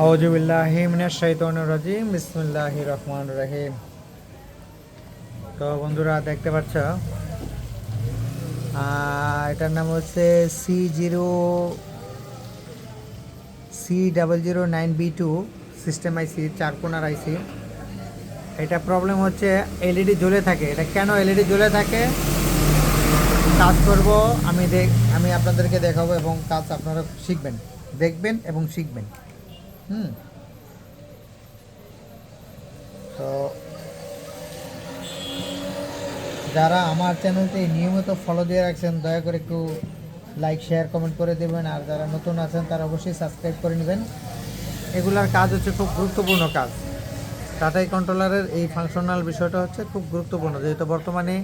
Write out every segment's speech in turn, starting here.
আউজুবিল্লাহিমিনাশাইতানির বিসমিল্লাহির রহমান রহিম। তো বন্ধুরা, দেখতে পাচ্ছ? এটার নাম হচ্ছে C zero C double zero nine B two system IC চার কোনার আইসি এটা প্রবলেম হচ্ছে এলইডি জ্বলে থাকে। এটা কেন এলইডি জ্বলে থাকে? কাজ করব, আমি দেখ, আমি আপনাদেরকে দেখাবো এবং কাজ আপনারা শিখবেন, দেখবেন এবং শিখবেন। হুম তো যারা আমার চ্যানেলটি নিয়মিত ফলো দিয়ে রাখছেন, দয়া করে একটু লাইক শেয়ার কমেন্ট করে দেবেন। আর যারা নতুন আছেন, তারা অবশ্যই সাবস্ক্রাইব করে নেবেন। এগুলার কাজ হচ্ছে খুব গুরুত্বপূর্ণ কাজ। টাটাই কন্ট্রোলারের এই ফাংশনাল বিষয়টা হচ্ছে খুব গুরুত্বপূর্ণ। যেহেতু বর্তমানে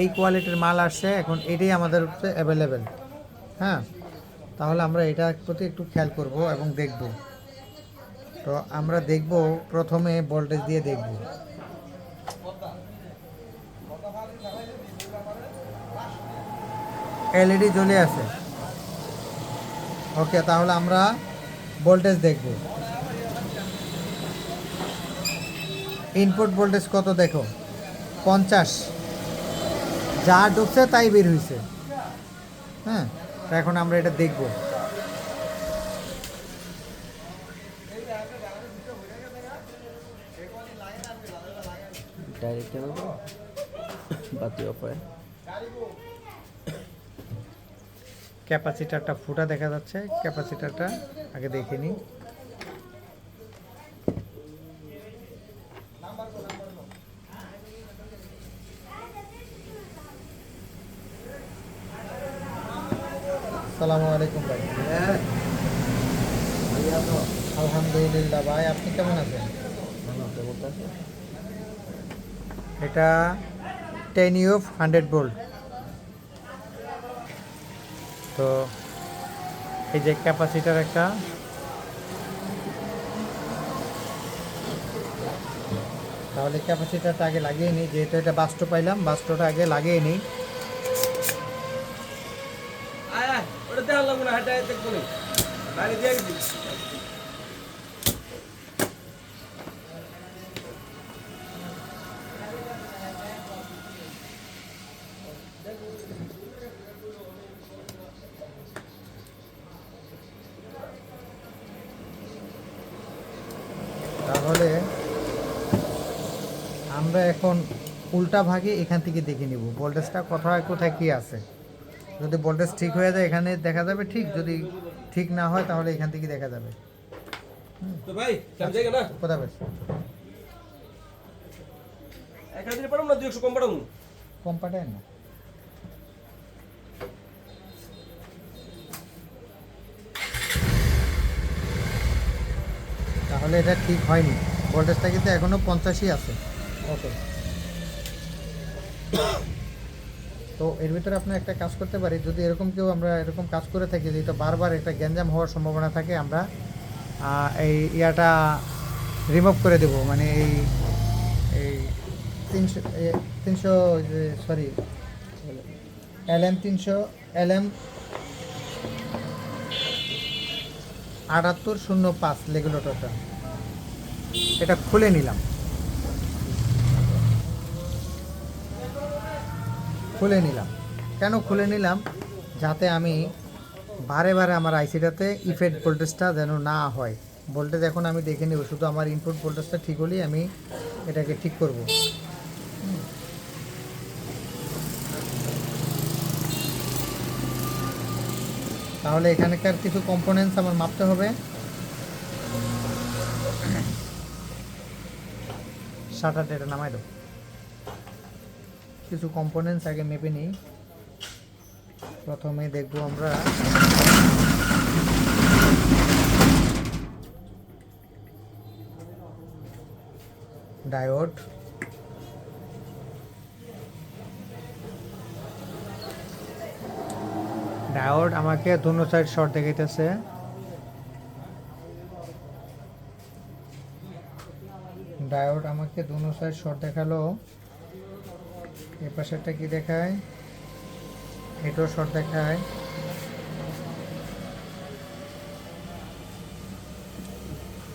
এই কোয়ালিটির মাল আসছে, এখন এটাই আমাদের অ্যাভেলেবেল হ্যাঁ? তাহলে আমরা এটার প্রতি একটু খেয়াল করব এবং দেখব। তো আমরা দেখব, প্রথমে ভোল্টেজ দিয়ে দেখব। এলইডি জ্বলে আছে। ওকে তাহলে আমরা ভোল্টেজ দেখব। ইনপুট ভোল্টেজ কত দেখো? পঞ্চাশ। যা ঢুকছে তাই বের হয়েছে হ্যাঁ এখন আমরা এটা দেখব। ডাইরেক্ট কেন বাতি ক্যাপাসিটারটা ফুটা দেখা যাচ্ছে। ক্যাপাসিটারটা আগে দেখে নিই। সালামু আলাইকুম ভাই। আলহামদুলিল্লাহ ভাই আপনি কেমন আছেন? এটা টেন ইউফ হান্ড্রেড বোল্ট তো এই যে ক্যাপাসিটার একটা। তাহলে ক্যাপাসিটারটা আগে লাগিয়ে নিই, যেহেতু এটা বাস্টো পাইলাম বাস্টোটা আগে লাগিয়ে নিই। ওটা দেওয়া লাগবে না হাঁটা দেখব দিয়ে উল্টা ভাগে এখান থেকে দেখে নিব। ভোল্টেজটা কোথায় কোথায় কি আছে। যদি ভোল্টেজ ঠিক হয়ে যায় এখানে দেখা যাবে ঠিক। যদি ঠিক না হয় তাহলে এখান থেকে দেখা যাবে। তো ভাই কেমন জায়গা না? কোথায় বেশ? কম পাঠায় না। তাহলে এটা ঠিক হয়নি। ভোল্টেজটা কিন্তু এখনও পঞ্চাশই আছে। ওকে তো এর ভিতরে আপনার একটা কাজ করতে পারি, যদি এরকম কেউ আমরা এরকম কাজ করে থাকি যেহেতু বারবার একটা গ্যাঞ্জাম হওয়ার সম্ভাবনা থাকে, আমরা এই ইয়াটা রিমুভ করে দেব। মানে এই এই তিনশো তিনশো সরি এল এম তিনশো এল এম আটাত্তর শূন্য পাঁচ লেগুলেটরটা এটা খুলে নিলাম। খুলে নিলাম। কেন খুলে নিলাম? যাতে আমি বারে বারে আমার আইসিটাতে ইফেক্ট ভোল্টেজটা যেন না হয়। ভোল্টেজ এখন আমি দেখে নেব, শুধু আমার ইনপুট ভোল্টেজটা ঠিক হলেই আমি এটাকে ঠিক করব। তাহলে এখানকার কিছু কম্পোনেন্টস আমার মাপতে হবে। শাটার এটা নামাই দাও। কিছু কম্পোনেন্টস আগে মেপে নিই। প্রথমে দেখব আমরা ডায়োড ডায়োড আমাকে দুনো সাইড শর্ট দেখাইতেছে। ডায়োড আমাকে দুনো সাইড শর্ট দেখাল। এই পাশেরটা কি দেখায়? এটাও শর্ট দেখায়।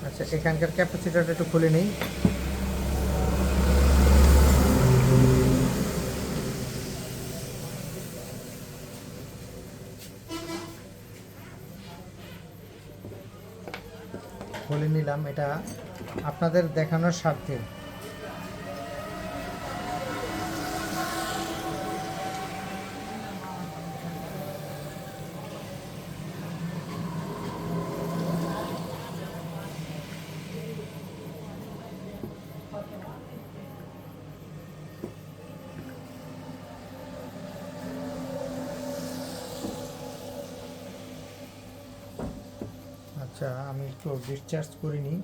আচ্ছা এখানকার ক্যাপাসিটারটা একটু খুলে নিই। খুলে নিলাম, এটা আপনাদের দেখানোর স্বার্থে আচ্ছা আমি একটু ডিসচার্জ করে নিই।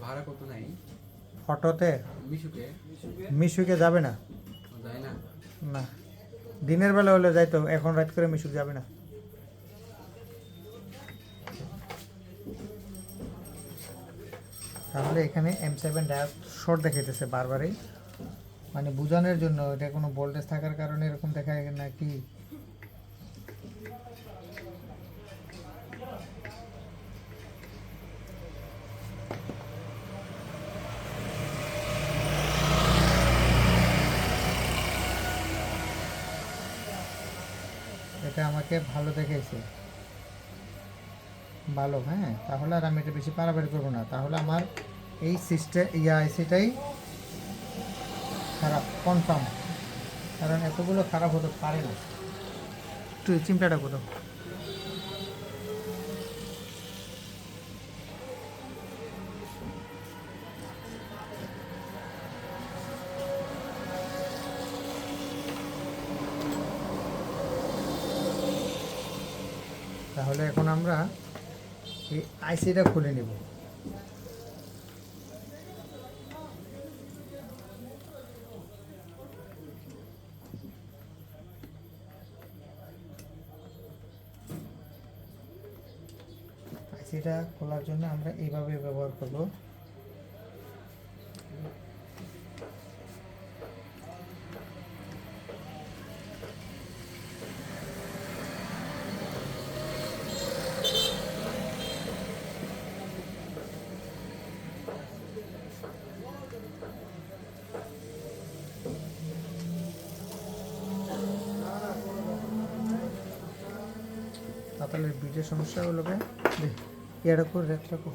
ভাড়া কত অটোতে? মিশুকে? মিশুকে যাবে না। না? না। দিনের বেলা হলে যাইতো এখন রাত করে মিশুক যাবে না। তাহলে এখানে এম সেভেন ডায়ারেক্ট শর্ট দেখাইতেছে বারবারই। মানে বোঝানোর জন্য, এটা কোনো ভোল্টেজ থাকার কারণে এরকম দেখা দেখায় নাকি? এটা আমাকে ভালো দেখাইছে। ভালো হ্যাঁ? তাহলে আর আমি এটা বেশি পারাবাড়ি করব না। তাহলে আমার এই সিস্টেম ইয়া আইসিটাই খারাপ কনফার্ম কারণ এতগুলো খারাপ হতে পারে না। একটু চিমটাটা কোথাও তাহলে এখন আমরা এই আইসিটা খুলে নেব। আইসিটা খোলার জন্য আমরা এইভাবে ব্যবহার করব। বীজের সমস্যা হলো কে করে রাখ রাখো।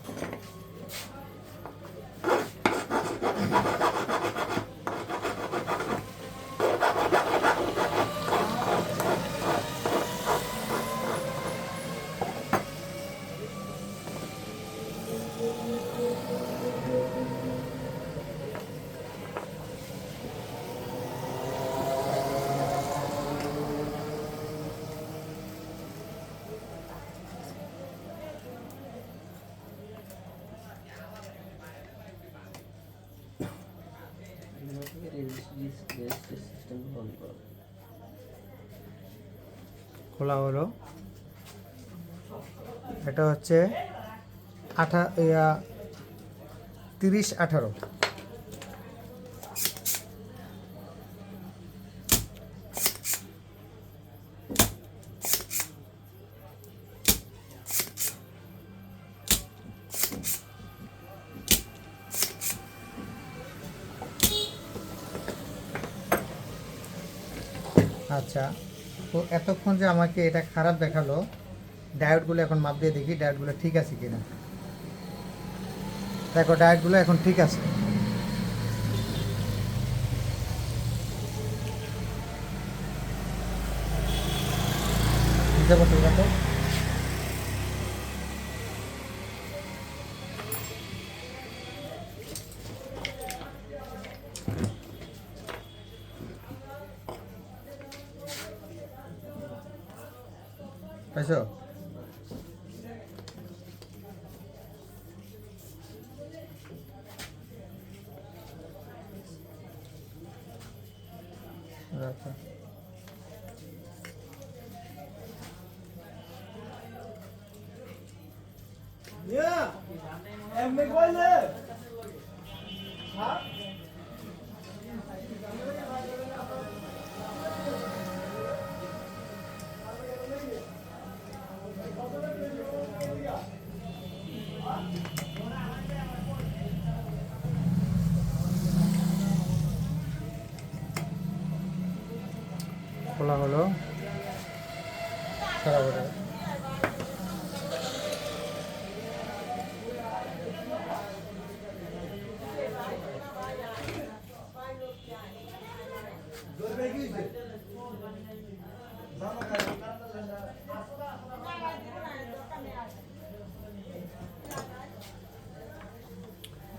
খোলা হলো। এটা হচ্ছে আঠা তিরিশ আঠারো। আচ্ছা তো এতক্ষণ যে আমাকে এটা খারাপ দেখাল ডায়েটগুলো এখন মাপ দিয়ে দেখি ডায়েটগুলো ঠিক আছে কিনা। দেখো ডায়েটগুলো এখন ঠিক আছে। বুঝতে পারছ খোলা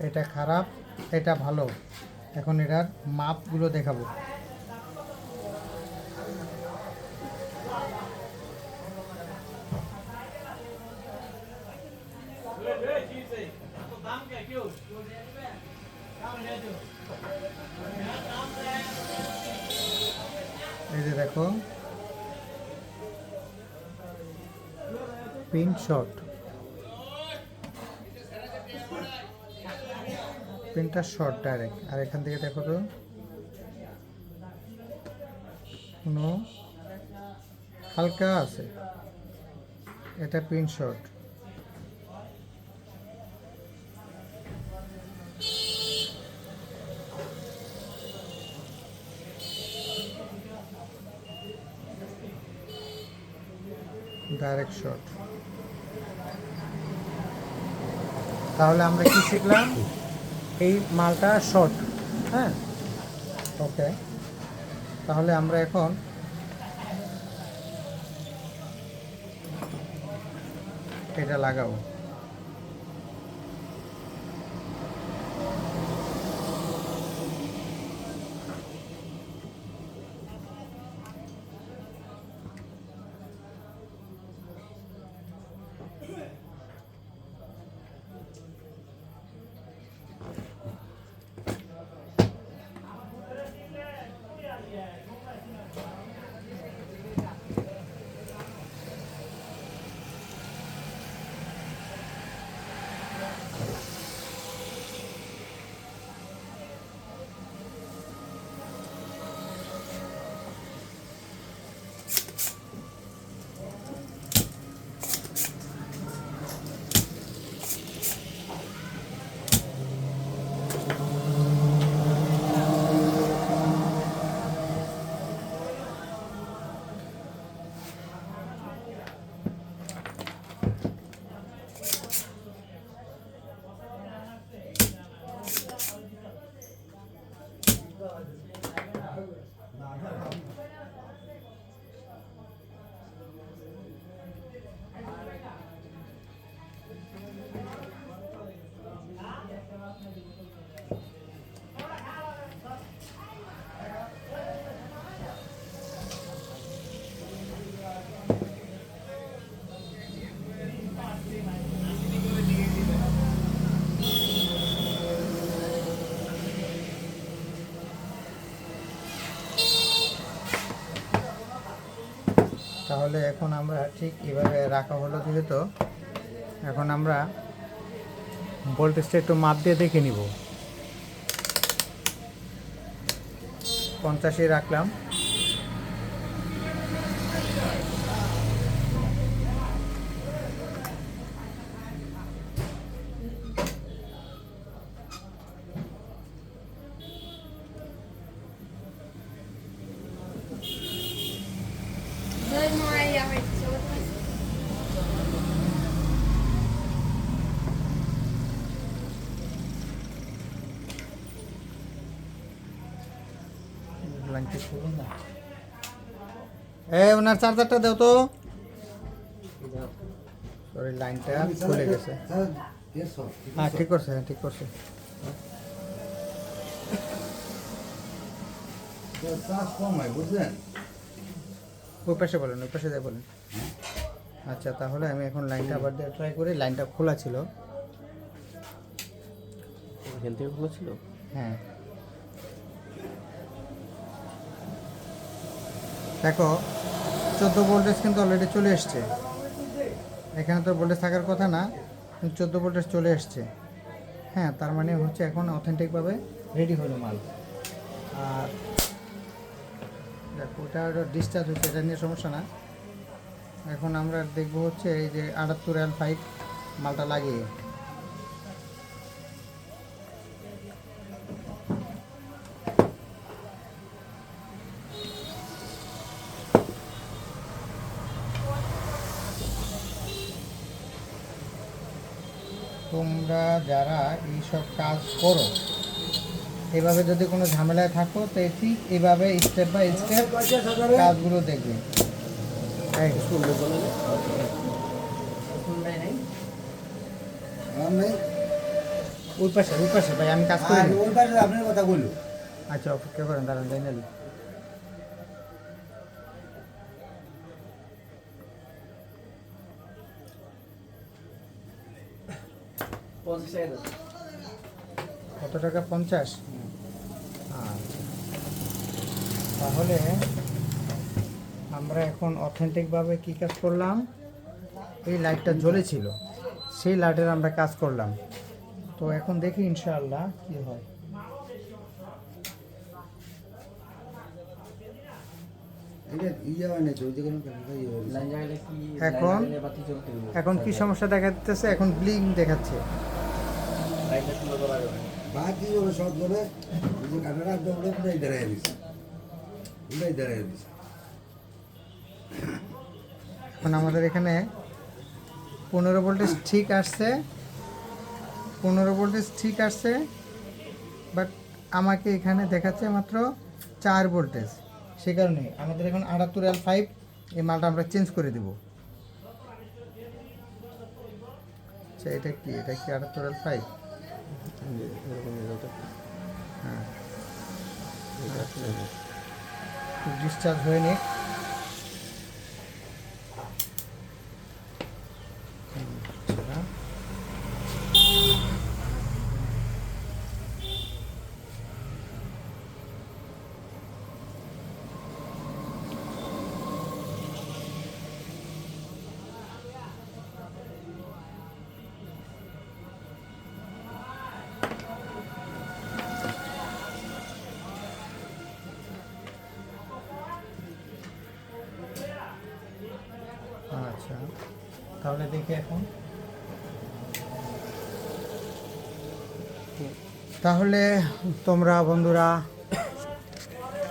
এটা খারাপ এটা ভালো। এখন এটার মাপগুলো দেখাবো। পিন শট পিনটা শর্ট ডাইরেক্ট আর এখান থেকে দেখো তো। কোনো হালকা আছে। এটা পিন শর্ট ডাইরেক্ট শট তাহলে আমরা কি শিখলাম? এই মালটা শর্ট হ্যাঁ? ওকে তাহলে আমরা এখন এটা লাগাবো। তাহলে এখন আমরা ঠিক এভাবে রাখা হলো যেহেতু, এখন আমরা ভোল্টেজটা একটু মাপ দিয়ে দেখে নিব। পঞ্চাশে রাখলাম। এ ওনার চার্জারটা দাও তো। সরি লাইনটা খুলে গেছে। হ্যাঁ ঠিক করছে হ্যাঁ ঠিক করছে। ওই পাশে বলেন ওই পাশে যাই বলেন। আচ্ছা তাহলে আমি এখন লাইনটা আবার দিয়ে ট্রাই করি। লাইনটা খোলা ছিল। এখান থেকে খোলা ছিল? হ্যাঁ। দেখো, চোদ্দ ভোল্টেজ কিন্তু অলরেডি চলে এসছে। এখানে তো ভোল্টেজ থাকার কথা না, কিন্তু চোদ্দ ভোল্টেজ চলে এসছে। হ্যাঁ তার মানে হচ্ছে এখন অথেন্টিকভাবে রেডি হলো মাল। আর দেখো, ওটা ডিসচার্জ হচ্ছে, এটা নিয়ে সমস্যা না। এখন আমরা দেখব হচ্ছে এই যে আটাত্তর এল ফাইভ মালটা লাগিয়ে। তোমরা যারা এইসব কাজ করো এভাবে যদি কোনো ঝামেলায় থাকো তো ঠিক এভাবে স্টেপ বাই স্টেপ কাজগুলো দেখবে। ওই পাশে ওই পাশে ভাই আমি কাজ করি। ওই পাশে আপনার কথা বলল। আচ্ছা অপেক্ষা করেন দাঁড়ান যাই কত টাকা পঞ্চাশ? আচ্ছা। তাহলে আমরা এখন অথেন্টিকভাবে কী কাজ করলাম? এই লাইটটা জ্বলেছিল। সেই লাইটের আমরা কাজ করলাম। তো এখন দেখি ইনশাআল্লাহ কি হয়। এখন? এখন কি সমস্যা দেখা যাচ্ছে এখন ব্লিং দেখাচ্ছে লাইটটা সুন্দর করা যাবে। বাকি ওরা সব কাটাটা একদম ওটা পুরাই দাঁড়ায় দিছে পুরাই দিছে এখন আমাদের এখানে পনেরো ভোল্টেজ ঠিক আসছে পনেরো ভোল্টেজ ঠিক আসছে বাট আমাকে এখানে দেখাচ্ছে মাত্র চার ভোল্টেজ। সে কারণে আমাদের এখন আটাত্তর এল ফাইভ এই মালটা আমরা চেঞ্জ করে দেব। আচ্ছা এটা কি? এটা কি আটাত্তর এল ফাইভ হ্যাঁ ডিসচার্জ হয়ে নিক আচ্ছা। আচ্ছা তাহলে দেখি এখন। তাহলে তোমরা বন্ধুরা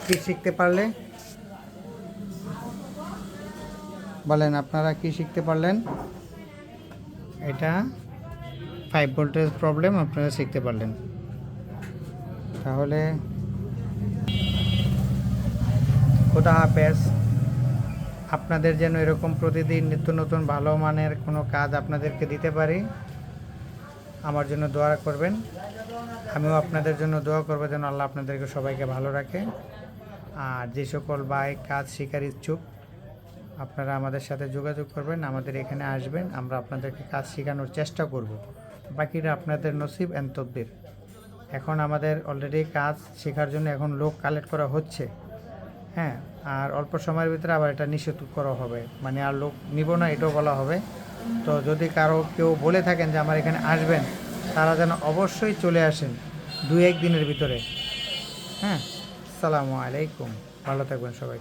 কি শিখতে পারলে? বলেন, আপনারা কি শিখতে পারলেন? এটা ফাইভ ভোল্টেজ প্রবলেম আপনারা শিখতে পারলেন। তাহলে, খোদা হাফেজ। আপনাদের যেন এরকম প্রতিদিন নিত্য নতুন ভালো মানের কোনো কাজ আপনাদেরকে দিতে পারি, আমার জন্য দোয়া করবেন। আমিও আপনাদের জন্য দোয়া করব যেন আল্লাহ আপনাদেরকে সবাইকে ভালো রাখে। আর যে সকল বাইক কাজ শিকার ইচ্ছুক, আপনারা আমাদের সাথে যোগাযোগ করবেন, আমাদের এখানে আসবেন, আমরা আপনাদেরকে কাজ শেখানোর চেষ্টা করব। বাকিটা আপনাদের নসিব তদ্বির এখন আমাদের অলরেডি কাজ শেখার জন্য এখন লোক কালেক্ট করা হচ্ছে। হ্যাঁ আর অল্প সময়ের ভিতরে আবার এটা নিষেধ করা হবে। মানে আর লোক নিব না, এটাও বলা হবে। তো যদি কারও কেউ বলে থাকেন যে আমার এখানে আসবেন, তারা যেন অবশ্যই চলে আসেন দু এক দিনের ভিতরে। হ্যাঁ সালামু আলাইকুম। ভালো থাকবেন সবাই।